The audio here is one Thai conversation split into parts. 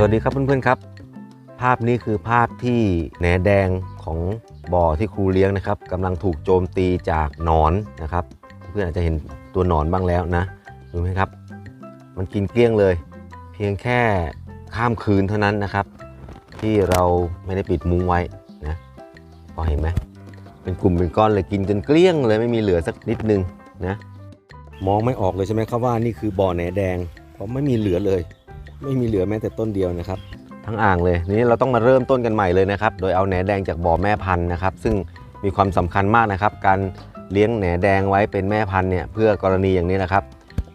สวัสดีครับเพื่อนๆครับ ภาพนี้คือภาพที่แหนแดงของบ่อที่ครูเลี้ยงนะครับกำลังถูกโจมตีจากหนอนนะครับ เพื่อนอาจจะเห็นตัวหนอนบ้างแล้วนะดูไหมครับ มันกินเกลี้ยงเลย เพียงแค่ข้ามคืนเท่านั้นนะครับ ที่เราไม่ได้ปิดมุ้งไว้นะพอเห็นไหมเป็นกลุ่มเป็นก้อนเลยกินจนเกลี้ยงเลยไม่มีเหลือสักนิดนึงนะมองไม่ออกเลยใช่ไหมครับว่านี่คือบ่อแหนแดงเพราะไม่มีเหลือเลย ไม่มีเหลือแม้แต่ต้นเดียวนะครับ ทั้งอ่างเลยนี้เราต้องมาเริ่มต้นกันใหม่เลยนะครับ โดยเอาแหนแดงจากบ่อแม่พันธุ์นะครับ ซึ่งมีความสำคัญมากนะครับ การเลี้ยงแหนแดงไว้เป็นแม่พันธุ์เนี่ยเพื่อกรณีอย่างนี้นะครับ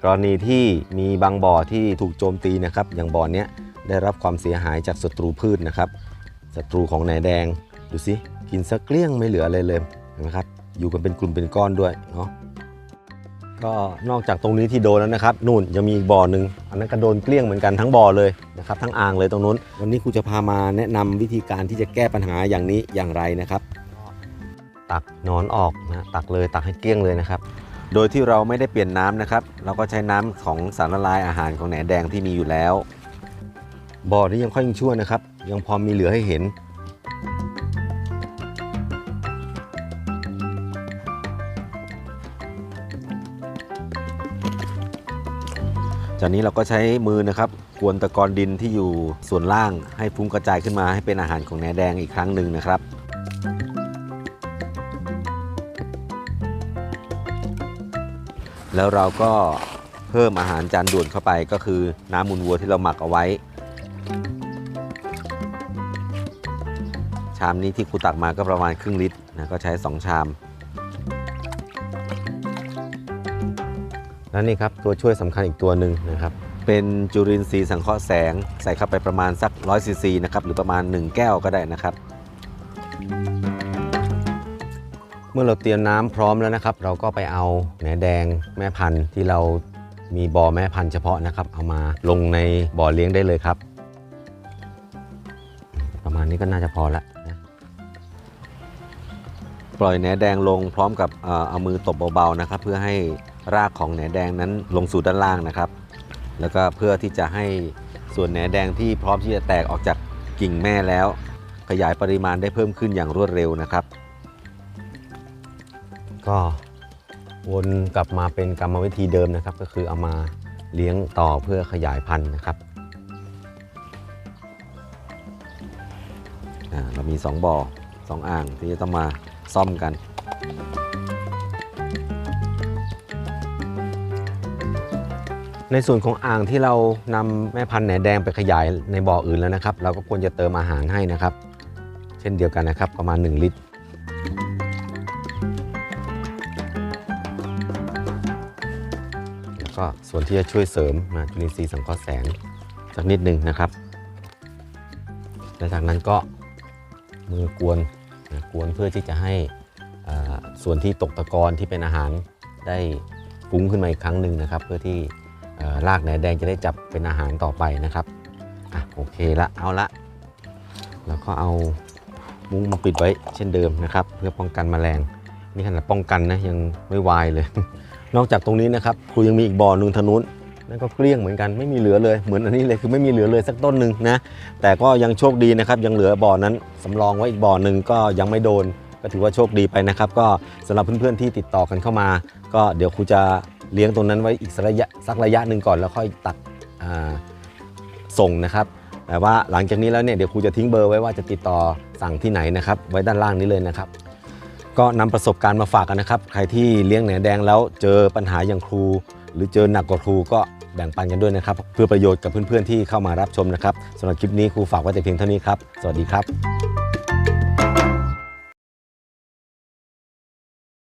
กรณีที่มีบางบ่อที่ถูกโจมตีนะครับ อย่างบ่อเนี้ยได้รับความเสียหายจากศัตรูพืชนะครับศัตรูของแหนแดงดูสิกินสักเกลี้ยงไม่เหลืออะไรเลยเห็นไหมครับ อยู่กันเป็นกลุ่มเป็นก้อนด้วยเนาะ ก็นอกจากตรงนี้ที่โดนแล้วนะครับนู่นยังมีอีกบ่อหนึ่งอันนั้นก็โดนเกลี้ยงเหมือนกันทั้งบ่อเลยนะครับทั้งอ่างเลยตรงนู้น วันนี้ครูจะพามาแนะนำวิธีการที่จะแก้ปัญหาอย่างนี้อย่างไรนะครับ ตักนอนออกนะตักเลยตักให้เกลี้ยงเลยนะครับ โดยที่เราไม่ได้เปลี่ยนน้ำนะครับ เราก็ใช้น้ำของสารละลายอาหารของแหนแดงที่มีอยู่แล้วบ่อนี้ยังค่อยยังชั่วนะครับ ยังพอมีเหลือให้เห็น จากนี้เราก็ใช้มือนะครับกวนตะกอนดินที่อยู่ส่วนล่างให้ฟุ้งกระจายขึ้นมาให้เป็นอาหารของแหนแดงอีกครั้งหนึ่งนะครับแล้วเราก็เพิ่มอาหารจานด่วนเข้าไปก็คือน้ำมูลวัวที่เราหมักเอาไว้ ชามนี้ที่ครูตักมาก็ประมาณครึ่งลิตรนะก็ใช้ 2 ชาม แล้วนี่ครับตัวช่วยสำคัญอีกตัวหนึ่งนะครับ เป็นจุลินทรีย์สังเคราะห์แสง ใส่เข้าไปประมาณสัก100ซีซีนะครับหรือประมาณ 1 แก้วก็ได้นะครับ เมื่อเราเตรียมน้ำพร้อมแล้วนะครับ เราก็ไปเอาแหนแดงแม่พันธุ์ที่เรามีบ่อแม่พันธุ์เฉพาะนะครับ เอามาลงในบ่อเลี้ยงได้เลยครับ ประมาณนี้ก็น่าจะพอละนะปล่อยแหนแดงลงพร้อมกับเอ่อเอามือตบเบาๆนะครับ เพื่อให้ รากของแหนแดงนั้นลงสู่ด้านล่างนะครับ แล้วก็เพื่อที่จะให้ส่วนแหนแดงที่พร้อมที่จะแตกออกจากกิ่งแม่แล้ว ขยายปริมาณได้เพิ่มขึ้นอย่างรวดเร็วนะครับ ก็วนกลับมาเป็นกรรมวิธีเดิมนะครับ ก็คือเอามาเลี้ยงต่อเพื่อขยายพันธุ์นะครับเรามี 2บ่อ2 อ่างที่จะต้องมาซ่อมกัน ในส่วนของอ่างที่เรานำแม่พันธุ์แหนแดงไปขยายในบ่ออื่นแล้วนะครับ เราก็ควรจะเติมอาหารให้นะครับ เช่นเดียวกันนะครับ ประมาณ 1 ลิตร แล้วก็ส่วนที่จะช่วยเสริมนะจุลินทรีย์สังเคราะห์แสงสักนิดหนึ่งนะครับและจากนั้นก็มือกวนนะกวนเพื่อที่จะให้ส่วนที่ตกตะกอนที่เป็นอาหารได้ฟุ้งขึ้นมาอีกครั้งหนึ่งนะครับ เพื่อที่ รากแหนแดงจะได้จับเป็นอาหารต่อไปนะครับอะโอเคละเอาละแล้วก็เอามุ้งมาปิดไว้เช่นเดิมนะครับ เพื่อป้องกันแมลงนี่ขนาดป้องกันนะยังไม่วายเลย นอกจากตรงนี้นะครับครูยังมีอีกบ่อหนึ่งทางนู้นนั่นก็เกลี้ยงเหมือนกันไม่มีเหลือเลยเหมือนอันนี้เลยคือไม่มีเหลือเลยสักต้นหนึ่งนะแต่ก็ยังโชคดีนะครับ ยังเหลือบ่อนั้นสำรองไว้อีกบ่อหนึ่งก็ยังไม่โดน ก็ถือว่าโชคดีไปนะครับ ก็สำหรับเพื่อนๆที่ติดต่อกันเข้ามา ก็เดี๋ยวครูจะ เลี้ยงตรงนั้นไว้อีกสักระยะสักระยะหนึ่งก่อนแล้วค่อยตัดส่งนะครับ แต่ว่าหลังจากนี้แล้วเนี่ยเดี๋ยวครูจะทิ้งเบอร์ไว้ว่าจะติดต่อสั่งที่ไหนนะครับ ไว้ด้านล่างนี้เลยนะครับ ก็นำประสบการณ์มาฝากกันนะครับ ใครที่เลี้ยงแหนแดงแล้วเจอปัญหาอย่างครู หรือเจอหนักกว่าครูก็แบ่งปันกันด้วยนะครับ เพื่อประโยชน์กับเพื่อนๆที่เข้ามารับชมนะครับสำหรับคลิปนี้ครูฝากไว้แต่เพียงเท่านี้ครับ สวัสดีครับ